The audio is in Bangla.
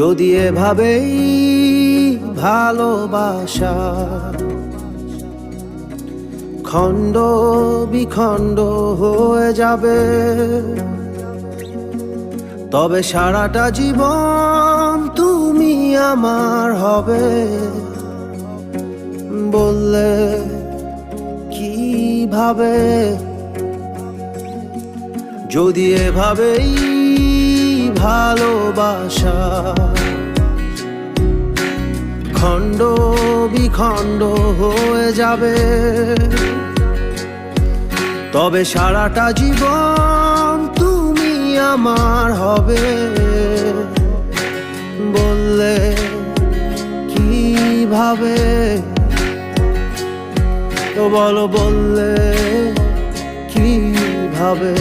যদি এভাবেই ভালোবাসা, খণ্ড বিখণ্ড হয়ে যাবে। তবে সারাটা জীবন তুমি আমার হবে। বললে কীভাবে? যদি এভাবেই ভালোবাসা। খণ্ড বিখণ্ড হয়ে যাবে। তবে সারাটা জীবন তুমি আমার হবে। বললে কীভাবে তো বলো, বললে কীভাবে